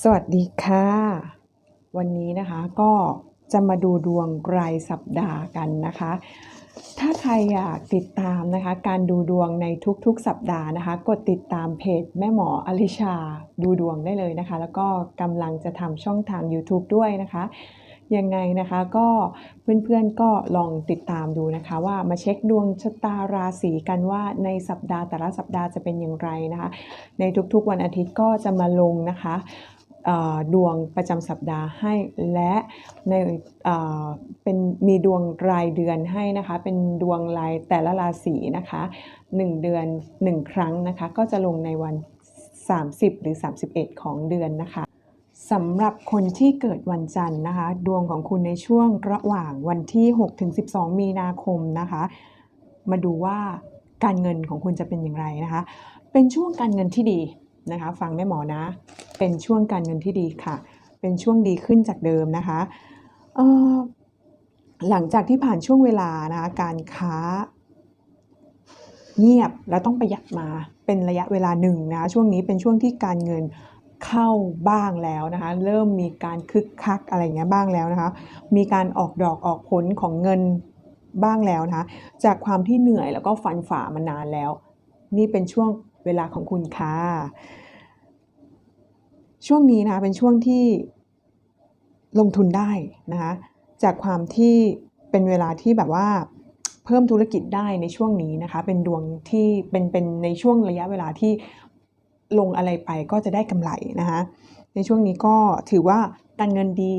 สวัสดีค่ะ วันนี้นะคะก็จะมาดูดวงรายสัปดาห์กันนะคะ ถ้าใครอยากติดตามนะคะ การดูดวงในทุกๆ สัปดาห์นะคะ กดติดตามเพจแม่หมออลิชาดูดวงได้เลยนะคะ แล้วก็กำลังจะทำช่องทาง YouTube ด้วยนะคะ ยังไงนะคะก็เพื่อนๆก็ลองติดตามดูนะคะ ว่ามาเช็คดวงชะตาราศีกันว่าในสัปดาห์แต่ละสัปดาห์จะเป็นอย่างไรนะคะ ในทุกๆวันอาทิตย์ก็จะมาลงนะคะ ดวงประจำสัปดาห์ให้และในเป็นมีดวงรายเดือนให้นะคะเป็นดวงรายแต่ละราศีนะคะ1 เดือน 1 ครั้งนะคะก็จะลงในวัน 30 หรือ 31 ของเดือนนะคะสำหรับคนที่เกิดวันจันทร์นะคะ ดวงของคุณในช่วงระหว่างวันที่ 6 ถึง 12 มีนาคมนะคะ มาดูว่าการเงินของคุณจะเป็นอย่างไรนะคะ เป็นช่วงการเงินที่ดี นะคะ ฟังแม่หมอนะ เป็นช่วงการเงินที่ดีค่ะ เป็นช่วงดีขึ้นจากเดิมนะคะหลังจากที่ผ่านช่วงเวลานะคะการค้าเงียบแล้วต้องประหยัดมาเป็นระยะเวลาหนึ่งนะช่วงนี้เป็นช่วงที่การเงินเข้าบ้างแล้วนะคะ เริ่มมีการคึกคักอะไรเงี้ยบ้างแล้วนะคะ มีการออกดอกออกผลของเงินบ้างแล้วนะคะ จากความที่เหนื่อยแล้วก็ฟันฝ่ามานานแล้ว นี่เป็นช่วง เวลาของคุณค่ะ ช่วงนี้นะคะเป็นช่วงที่ลงทุนได้นะคะจากความที่เป็นเวลาที่แบบว่าเพิ่มธุรกิจได้ในช่วงนี้นะคะ เป็นดวงที่เป็นเป็นในช่วงระยะเวลาที่ลงอะไรไปก็จะได้กำไรนะคะ ในช่วงนี้ก็ถือว่าการเงินดี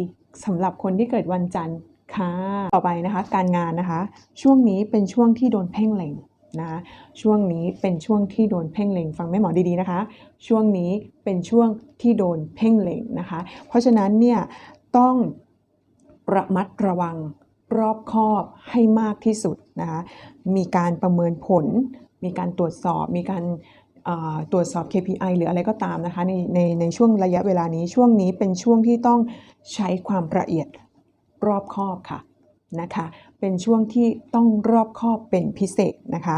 สำหรับคนที่เกิดวันจันทร์ค่ะ ต่อไปนะคะ การงานนะคะ ช่วงนี้เป็นช่วงที่โดนเพ่งเล็ง นะคะช่วงนี้เป็นช่วงที่โดนเพ่งเล็งฟังแม่หมอดีๆนะคะ ช่วงนี้เป็นช่วงที่โดนเพ่งเล็งนะคะ เพราะฉะนั้นเนี่ยต้องระมัดระวังรอบคอบให้มากที่สุดนะคะมีการประเมินผล มีการตรวจสอบ มีการตรวจสอบ KPI หรืออะไรก็ตามนะคะในในในช่วงระยะเวลานี้ช่วงนี้เป็นช่วงที่ต้องใช้ความละเอียดรอบคอบค่ะ นะคะ เป็นช่วงที่ต้องรอบคอบเป็นพิเศษนะคะ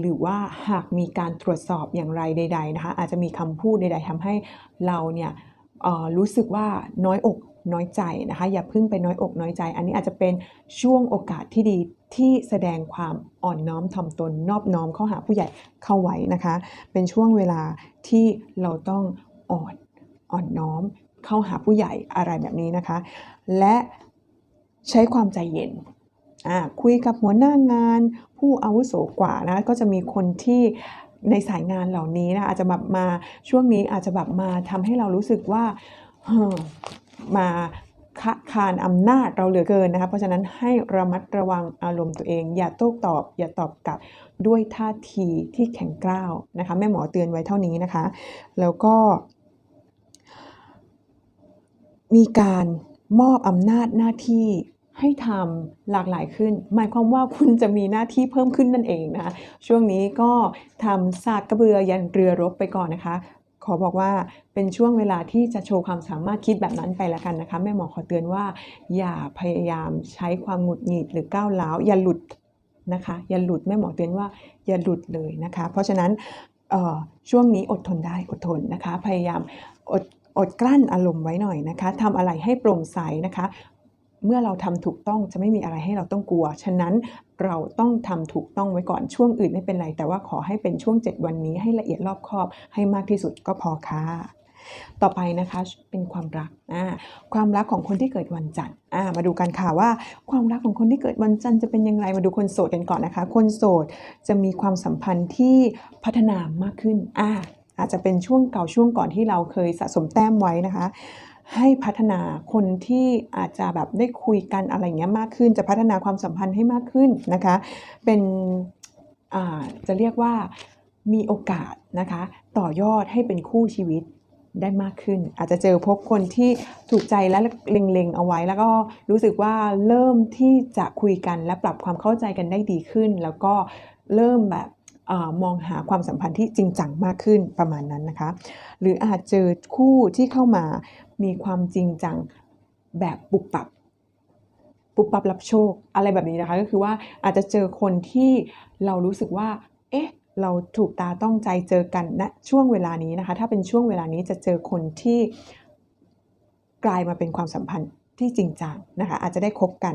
หรือว่าหากมีการตรวจสอบอย่างไรใด ๆนะคะ อาจจะมีคำพูดใด ๆทำให้เราเนี่ยรู้สึกว่าน้อยอกน้อยใจนะคะ อย่าเพิ่งไปน้อยอกน้อยใจ อันนี้อาจจะเป็นช่วงโอกาสที่ดีที่แสดงความอ่อนน้อมถ่อมตนนอบน้อมเข้าหาผู้ใหญ่เข้าไว้นะคะ เป็นช่วงเวลาที่เราต้องอ่อนอ่อนน้อมเข้าหาผู้ใหญ่อะไรแบบนี้นะคะ และ ใช้ความใจเย็นอ่าคุยกับหัวหน้างาน ผู้อาวุโสกว่านะก็จะมีคนที่ในสายงานเหล่านี้นะอาจจะแบบมาช่วงนี้อาจจะแบบมาทำให้เรารู้สึกว่าเฮ้อมาคะคานอำนาจเราเหลือเกินนะคะเพราะฉะนั้นให้ระมัดระวังอารมณ์ตัวเอง อย่าโต้ตอบ อย่าตอบกลับด้วยท่าทีที่แข็งกร้าวนะคะแม่หมอเตือนไว้เท่านี้นะคะ แล้วก็ มีการ มอบอำนาจหน้าที่ให้ทำหลากหลายขึ้น หมายความว่าคุณจะมีหน้าที่เพิ่มขึ้นนั่นเองนะคะช่วงนี้ก็ทำศาสตร์กระเบือยันเรือรบไปก่อนนะคะ ขอบอกว่าเป็นช่วงเวลาที่จะโชว์ความสามารถคิดแบบนั้นไปแล้วกันนะคะแม่หมอขอเตือนว่า อย่าพยายามใช้ความหงุดหงิดหรือก้าวร้าวอย่าหลุดนะคะอย่าหลุดแม่หมอเตือนว่าอย่าหลุดเลยนะคะ เพราะฉะนั้นช่วงนี้อดทนได้อดทนนะคะ พยายามอด อดกลั้นอารมณ์ไว้หน่อยนะคะทำอะไรให้โปร่งใสนะคะ เมื่อเราทำถูกต้องจะไม่มีอะไรให้เราต้องกลัว ฉะนั้นเราต้องทำถูกต้องไว้ก่อนช่วงอื่นไม่เป็นไร แต่ว่าขอให้เป็นช่วง 7 วันนี้ให้ละเอียดรอบคอบให้มากที่สุดก็พอค่ะต่อไปนะคะเป็นความรักความรักของคนที่เกิดวันจันทร์มาดูกันค่ะว่า ความรักของคนที่เกิดวันจันทร์จะเป็นยังไงมาดูคนโสดกันก่อนนะคะ คนโสดจะมีความสัมพันธ์ที่พัฒนามากขึ้น อาจจะเป็นช่วงเก่าช่วงก่อนที่เราเคยสะสมแต้มไว้นะคะ ให้พัฒนาคนที่อาจจะแบบได้คุยกันอะไรเงี้ยมากขึ้น จะพัฒนาความสัมพันธ์ให้มากขึ้นนะคะ เป็นอาจะเรียกว่ามีโอกาสนะคะ ต่อยอดให้เป็นคู่ชีวิตได้มากขึ้น อาจจะเจอพบคนที่ถูกใจและเล็งๆเอาไว้ แล้วก็รู้สึกว่าเริ่มที่จะคุยกันและปรับความเข้าใจกันได้ดีขึ้น แล้วก็เริ่มแบบ มองหาความสัมพันธ์ที่จริงจังมากขึ้นประมาณนั้นนะคะ หรืออาจเจอคู่ที่เข้ามามีความจริงจังแบบปุบปับปุบปับรับโชคอะไรแบบนี้นะคะ ก็คือว่าอาจจะเจอคนที่เรารู้สึกว่า เอ๊ะ เราถูกตาต้องใจเจอกันณช่วงเวลานี้นะคะ ถ้าเป็นช่วงเวลานี้จะเจอคนที่กลายมาเป็นความสัมพันธ์ที่จริงจังนะคะ อาจจะได้คบกัน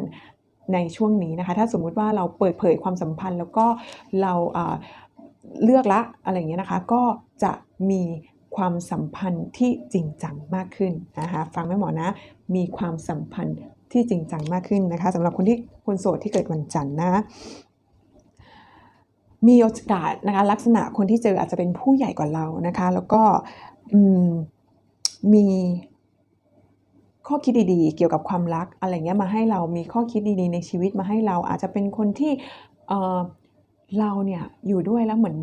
ในช่วงนี้นะคะ ถ้าสมมุติว่าเราเปิดเผยความสัมพันธ์แล้วก็เราอ่า เลือกละอะไรอย่างเงี้ยนะคะ ก็จะมีความสัมพันธ์ที่จริงจังมากขึ้นนะคะฟังแม่หมอนะ มีความสัมพันธ์ที่จริงจังมากขึ้นนะคะสำหรับคนที่คนโสดที่เกิดวันจันทร์นะมีโอกาสนะคะลักษณะคนที่เจออาจจะเป็นผู้ใหญ่กว่าเรานะคะ แล้วก็มีข้อคิดดีๆ เกี่ยวกับความรักอะไรเงี้ยมาให้เรามีข้อคิดดีๆ ในชีวิตมาให้เราอาจจะเป็นคนที่ เราเนี่ยอยู่ด้วยแล้วเหมือน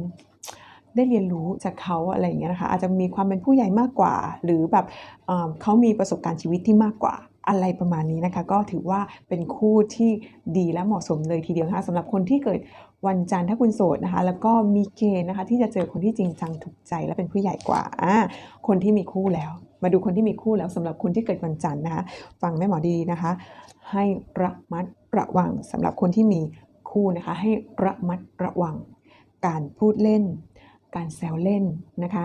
ได้เรียนรู้จากเขาอะไรอย่างเงี้ยนะคะอาจจะมีความเป็นผู้ใหญ่มากกว่า หรือแบบเเขามีประสบการณ์ชีวิตที่มากกว่าอะไรประมาณนี้นะคะ ก็ถือว่าเป็นคู่ที่ดีและเหมาะสมเลยทีเดียวนะคะสำหรับคนที่เกิดวันจันทร์ถ้าคุณโสดนะคะ แล้วก็มีเกณฑ์นะคะ ที่จะเจอคนที่จริงจังถูกใจและเป็นผู้ใหญ่กว่าอ่าคนที่มีคู่แล้ว มาดูคนที่มีคู่แล้วสำหรับคนที่เกิดวันจันทร์นะคะ ฟังแม่หมอดีๆนะคะ ให้ระมัดระวังสำหรับคนที่มี คู่นะคะให้ระมัดระวัง การพูดเล่น การแซวเล่นนะคะ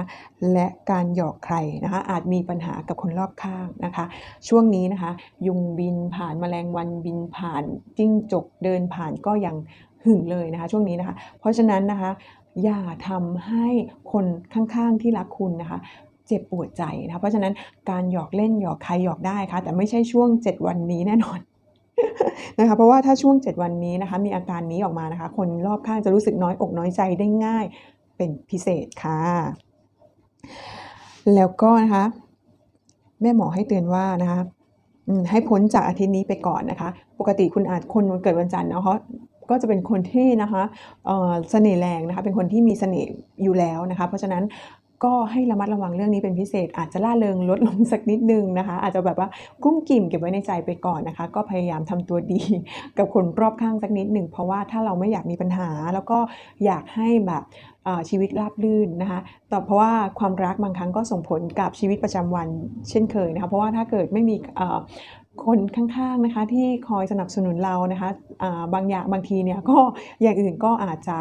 และการหยอกใครนะคะอาจมีปัญหากับคนรอบข้างนะคะ ช่วงนี้นะคะยุงบินผ่านแมลงวันบินผ่านจิ้งจกเดินผ่านก็ยังหึงเลยนะคะช่วงนี้นะคะ เพราะฉะนั้นนะคะอย่าทำให้คนข้างๆที่รักคุณนะคะเจ็บปวดใจนะคะเพราะฉะนั้นการหยอกเล่นหยอกใครหยอกได้ค่ะแต่ไม่ใช่ช่วง 7 วันนี้แน่นอน นะคะเพราะว่าถ้าช่วง 7 วันนี้นะคะมีอาการนี้ออกมานะคะ คนรอบข้างจะรู้สึกน้อยอกน้อยใจได้ง่ายเป็นพิเศษค่ะ แล้วก็นะคะแม่หมอให้เตือนว่านะคะให้พ้นจากอาทิตย์นี้ไปก่อนนะคะ ปกติคุณอาจคนวันเกิดวันจันทร์เนาะเขาก็จะเป็นคนที่นะคะเอ่อเสน่ห์แรงนะคะ เป็นคนที่มีเสน่ห์อยู่แล้วนะคะ เพราะฉะนั้น ก็ให้ระมัดระวังเรื่องนี้เป็นพิเศษ อาจจะล่าเริงลดลงสักนิดนึงนะคะ อาจจะแบบว่ากุ้มกิ่มเก็บไว้ในใจไปก่อนนะคะ ก็พยายามทำตัวดี กับคนรอบข้างสักนิดหนึ่งเพราะว่าถ้าเราไม่อยากมีปัญหา แล้วก็อยากให้แบบชีวิตราบรื่นนะคะแต่เพราะว่าความรักบางครั้งก็ส่งผลกับชีวิตประจำวันเช่นเคยนะคะ เพราะว่าถ้าเกิดไม่มี คนข้างๆนะคะที่คอยสนับสนุนเรานะคะอ่าบางอย่างบางทีเนี่ยก็อย่างอื่นก็อาจจะ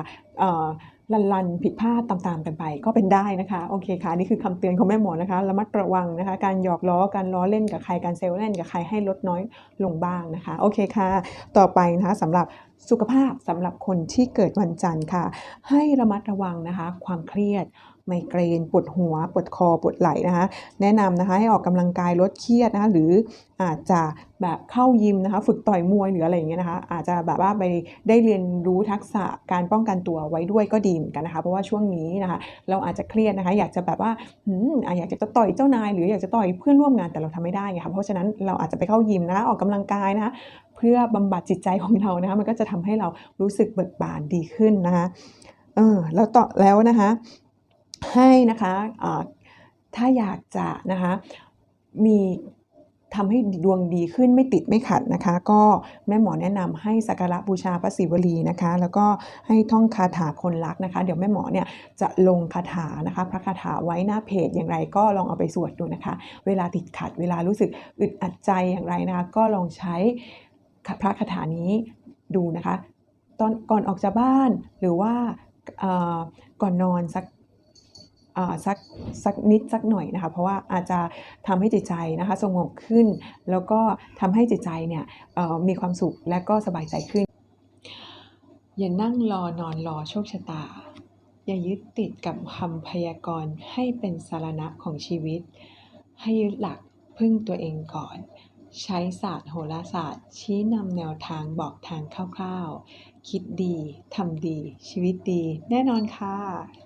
ลันลันๆผิดพลาดตามๆกันไปก็เป็นได้นะคะโอเคค่ะนี่คือคำเตือนของแม่หมอนะคะระมัดระวังนะคะ การหยอกล้อการล้อเล่นกับใครการเซลเล่นกับใครให้ลดน้อยลงบ้างนะคะโอเคค่ะ ต่อไปนะคะสำหรับสุขภาพสำหรับคนที่เกิดวันจันทร์ค่ะ ให้ระมัดระวังนะคะ ความเครียด ไมเกรน ปวดหัว ปวดคอ ปวดไหล่นะคะ แนะนำนะคะให้ออกกำลังกายลดเครียดนะคะหรืออาจจะแบบเข้ายิมนะคะ ฝึกต่อยมวยหรืออะไรอย่างเงี้ยนะคะ อาจจะแบบว่าไปได้เรียนรู้ทักษะการป้องกันตัวไว้ด้วยก็ดีเหมือนกันนะคะ เพราะว่าช่วงนี้นะคะ เราอาจจะเครียดนะคะ อยากจะแบบว่าหืมอยากจะต่อยเจ้านาย หรืออยากจะต่อยเพื่อนร่วมงานแต่เราทำไม่ได้ไงคะเพราะฉะนั้นเราอาจจะไปเข้ายิมนะคะออกกำลังกายนะคะเพื่อบำบัดจิตใจของเรานะคะ มันก็จะทำให้เรารู้สึกเบิกบานดีขึ้นนะคะเออแล้วต่อแล้วนะคะ ให้นะคะอ่าถ้าอยากจะนะคะมีทำให้ดวงดีขึ้นไม่ติดไม่ขัดนะคะ ก็แม่หมอแนะนำให้สักการะบูชาพระศิวลีนะคะ แล้วก็ให้ท่องคาถาคนรักนะคะ เดี๋ยวแม่หมอเนี่ยจะลงคาถานะคะ พระคาถาไว้หน้าเพจอย่างไรก็ลองเอาไปสวดดูนะคะ เวลาติดขัด เวลารู้สึกอึดอัดใจอย่างไรนะคะ ก็ลองใช้พระคาถานี้ดูนะคะ ตอนก่อนออกจากบ้านหรือว่าก่อนนอนสัก สักสักนิดสักหน่อยนะคะเพราะว่าอาจจะทำให้จิตใจนะคะสงบขึ้น แล้วก็ทำให้จิตใจเนี่ยมีความสุขและก็สบายใจขึ้น อย่านั่งรอนอนรอโชคชะตา อย่ายึดติดกับคำพยากรณ์ให้เป็นสารณะของชีวิต ให้ยึดหลักพึ่งตัวเองก่อน ใช้ศาสตร์โหราศาสตร์ ชี้นำแนวทางบอกทางคร่าวๆ คิดดีทำดี ชีวิตดี แน่นอนค่ะ